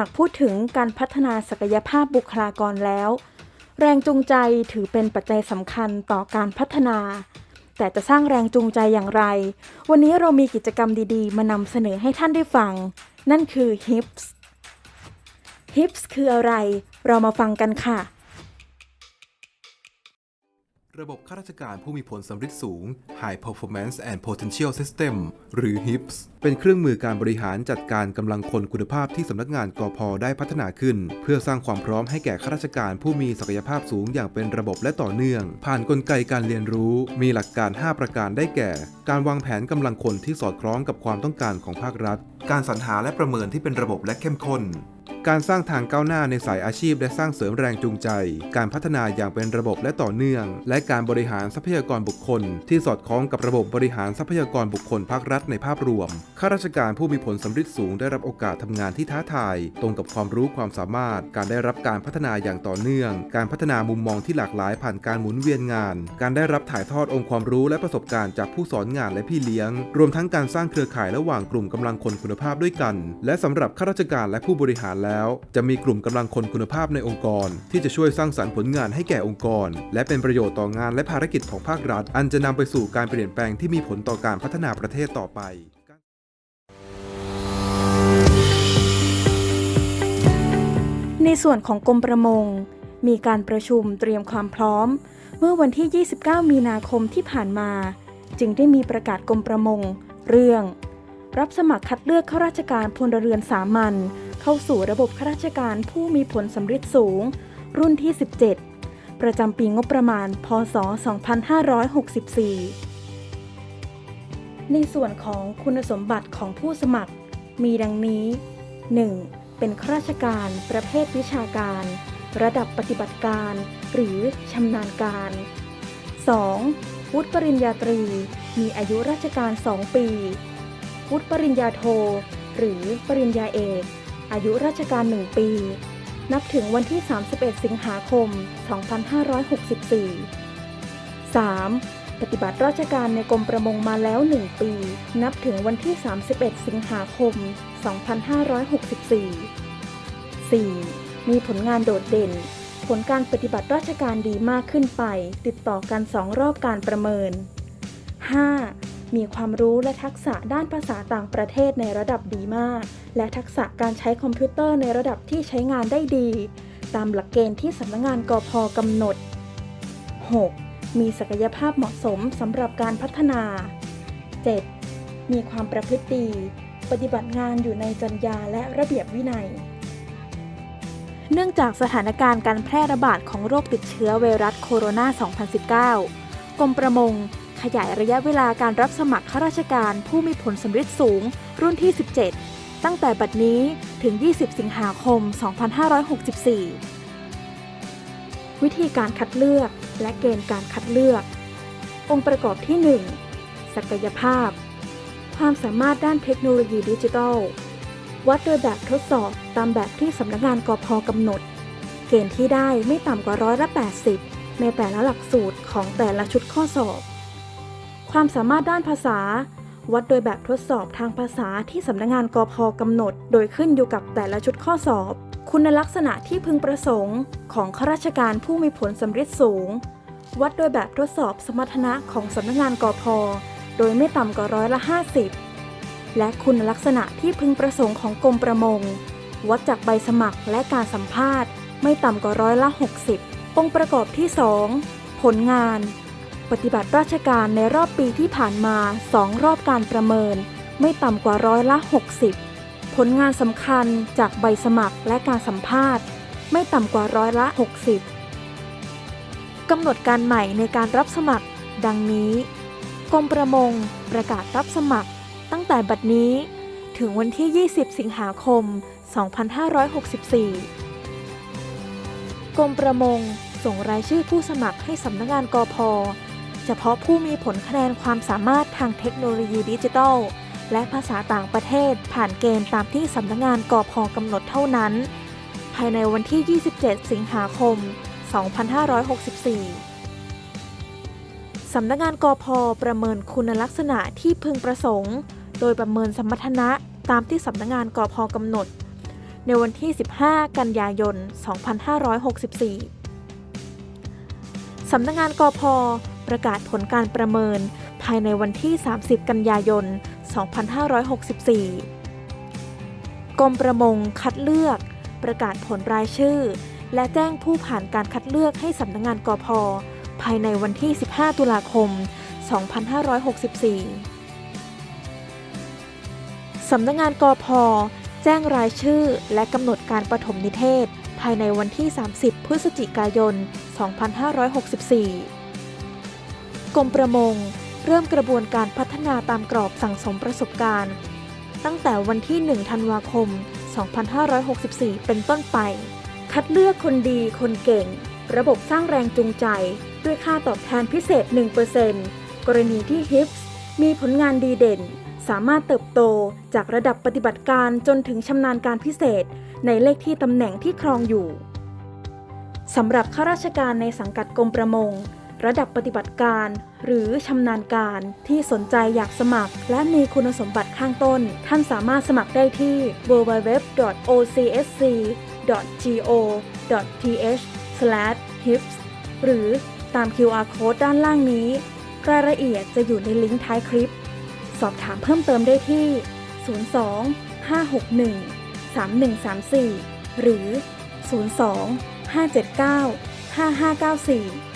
ากพูดถึงการพัฒนาศักยภาพบุคลากรแล้ว แรงจูงใจถือเป็นปัจจัยสำคัญต่อการพัฒนา แต่จะสร้างแรงจูงใจอย่างไร วันนี้เรามีกิจกรรมดีๆ มานำเสนอให้ท่านได้ฟัง นั่นคือ HIPS HIPS คืออะไร เรามาฟังกันค่ะ ระบบข้าราชการผู้มีผลสำฤทธิ์สูง High Performance and Potential System หรือ HIPS เป็นเครื่องมือการบริหารจัดการกำลังคนคุณภาพที่สำนักงานกพได้พัฒนาขึ้น เพื่อสร้างความพร้อมให้แก่ข้าราชการผู้มีศักยภาพสูงอย่างเป็นระบบและต่อเนื่อง ผ่านนกลไกการเรียนรู้ มีหลักการ 5 ประการได้แก่ การวางแผนกำลังคนที่สอดคล้องกับความต้องการของภาครัฐ การสรรหาและประเมินที่เป็นระบบและเข้มข้น การสร้างทางก้าวหน้าในสายอาชีพ และสร้างเสริมแรงจูงใจ การพัฒนาอย่างเป็นระบบและต่อเนื่อง และการบริหารทรัพยากรบุคคล ที่สอดคล้องกับระบบบริหารทรัพยากรบุคคลภาครัฐในภาพรวม ข้าราชการผู้มีผลสำฤทธิ์สูงได้รับโอกาสทำงานที่ท้าทาย ตรงกับความรู้ความสามารถ การได้รับการพัฒนาอย่างต่อเนื่อง การพัฒนามุมมองที่หลากหลายผ่านการหมุนเวียนงาน การได้รับถ่ายทอดองค์ความรู้และประสบการณ์จากผู้สอนงานและพี่เลี้ยง รวมทั้งการสร้างเครือข่ายระหว่างกลุ่มกำลังคนคุณภาพด้วยกัน และสำหรับข้าราชการและผู้บริหารแล้วจะมีกลุ่มกำลังคนคุณภาพในองค์กร ที่จะช่วยสร้างสรรค์ผลงานให้แก่องค์กร และเป็นประโยชน์ต่องานและภารกิจของภาครัฐ อันจะนำไปสู่การเปลี่ยนแปลงที่มีผลต่อการพัฒนาประเทศต่อไปในส่วนของกรมประมง มีการประชุมเตรียมความพร้อม เมื่อวันที่ 29 มีนาคมที่ผ่านมา จึงได้มีประกาศกรมประมง เรื่อง รับสมัครคัดเลือกข้าราชการพลเรือนสามัญ เข้าสู่ระบบข้าราชการผู้มีผลสำฤทธิ์สูง รุ่นที่ 17 ประจำปีงบประมาณ พศ 2564 ในส่วนของคุณสมบัติของผู้สมัคร มีดังนี้ 1. เป็นข้าราชการประเภทวิชาการ ระดับปฏิบัติการ หรือชำนาญการ 2. วุฒิปริญญาตรี มีอายุราชการ 2 ปีวุฒิปริญญาโท หรือปริญญาเอก อายุราชการ 1 ปี นับถึงวันที่ 31 สิงหาคม 2564 3. ปฏิบัติราชการในกรมประมงมาแล้ว 1 ปี นับถึงวันที่ 31 สิงหาคม 2564 4. มีผลงานโดดเด่น ผลการปฏิบัติราชการดีมากขึ้นไป ติดต่อกัน 2 รอบการประเมิน 5. มีความรู้และทักษะด้านภาษาต่างประเทศในระดับดีมาก และทักษะการใช้คอมพิวเตอร์ในระดับที่ใช้งานได้ดี ตามหลักเกณฑ์ที่สำนักงงานกพกำหนด 6. มีศักยภาพเหมาะสมสำหรับการพัฒนา 7. มีความประพฤติดี ปฏิบัติงานอยู่ในจรรยาและระเบียบวินัย เนื่องจากสถานการณ์การแพร่ระบาดของโรคติดเชื้อไวรัสโคโรนา 2019 กรมประมง ขยายระยะเวลาการรับสมัครข้าราชการผู้มีผลสำฤทธิ์สูง รุ่นที่ 17 ตั้งแต่บัดนี้ถึง 20 สิงหาคม 2564 วิธีการคัดเลือกและเกณฑ์การคัดเลือก องค์ประกอบที่ 1 ศักยภาพ ความสามารถด้านเทคโนโลยีดิจิทัล วัดโดยแบบทดสอบตามแบบที่สำนักงานกพกำหนด เกณฑ์ที่ได้ไม่ต่ำกว่าร้อยละ 80 ในแต่ละหลักสูตรของแต่ละชุดข้อสอบ ความสามารถด้านภาษา วัดโดยแบบทดสอบทางภาษาที่สำนักงานกพกำหนด โดยขึ้นอยู่กับแต่ละชุดข้อสอบ คุณลักษณะที่พึงประสงค์ ของข้าราชการผู้มีผลสำฤทธิ์สูง วัดโดยแบบทดสอบสมรรถนะของสำนักงานกพโดยไม่ต่ำกว่าร้อยละ 50 และคุณลักษณะที่พึงประสงค์ของกรมประมง วัดจากใบสมัครและการสัมภาษณ์ ไม่ต่ำกว่าร้อยละ 60 องค์ประกอบที่ 2 ผลงาน ปฏิบัติราชการในรอบปีที่ผ่านมา 2 รอบการประเมิน ไม่ต่ำกว่าร้อยละ 60 ผลงานสำคัญจากใบสมัครและการสัมภาษณ์ ไม่ต่ำกว่าร้อยละ 60 กำหนดการใหม่ในการรับสมัคร ดังนี้ กรมประมงประกาศรับสมัคร ตั้งแต่บัดนี้ ถึงวันที่ 20 สิงหาคม 2564 กรมประมงส่งรายชื่อผู้สมัครให้สำนักงานกอพ เฉพาะผู้มีผลคะแนนความสามารถทางเทคโนโลยีดิจิทัล และภาษาต่างประเทศผ่านเกณฑ์ตามที่สำนักงานกอพกำหนดเท่านั้น ภายในวันที่ 27 สิงหาคม 2564สำนักงานกอพประเมินคุณลักษณะที่พึงประสงค์ โดยประเมินสมรรถนะตามที่สำนักงานกอพกำหนด ในวันที่ 15 กันยายน 2564 สำนักงานกอพ ประกาศผลการประเมิน ภายในวันที่ 30 กันยายน 2564 กรมประมงคัดเลือก ประกาศผลรายชื่อ และแจ้งผู้ผ่านการคัดเลือกให้สำนักงานกพภายในวันที่ 15 ตุลาคม 2564 สำนักงานกพแจ้งรายชื่อและกำหนดการปฐมนิเทศ ภายในวันที่ 30 พฤศจิกายน 2564 กรมประมง เริ่มกระบวนการพัฒนาตามกรอบสั่งสมประสบการณ์ ตั้งแต่วันที่ 1 ธันวาคม 2564 เป็นต้นไป คัดเลือกคนดีคนเก่ง ระบบสร้างแรงจูงใจ ด้วยค่าตอบแทนพิเศษ 1%กรณีที่ HIPS มีผลงานดีเด่น สามารถเติบโตจากระดับปฏิบัติการจนถึงชำนาญการพิเศษ ในเลขที่ตำแหน่งที่ครองอยู่สำหรับข้าราชการในสังกัดกรมประมง ระดับปฏิบัติการ หรือชำนาญการที่สนใจอยากสมัคร และมีคุณสมบัติข้างต้น ท่านสามารถสมัครได้ที่ www.ocsc.go.th/hips หรือตาม QR code ด้านล่างนี้ รายละเอียดจะอยู่ในลิงก์ท้ายคลิป สอบถามเพิ่มเติมได้ที่ 02 561 3134 หรือ 02 579 5594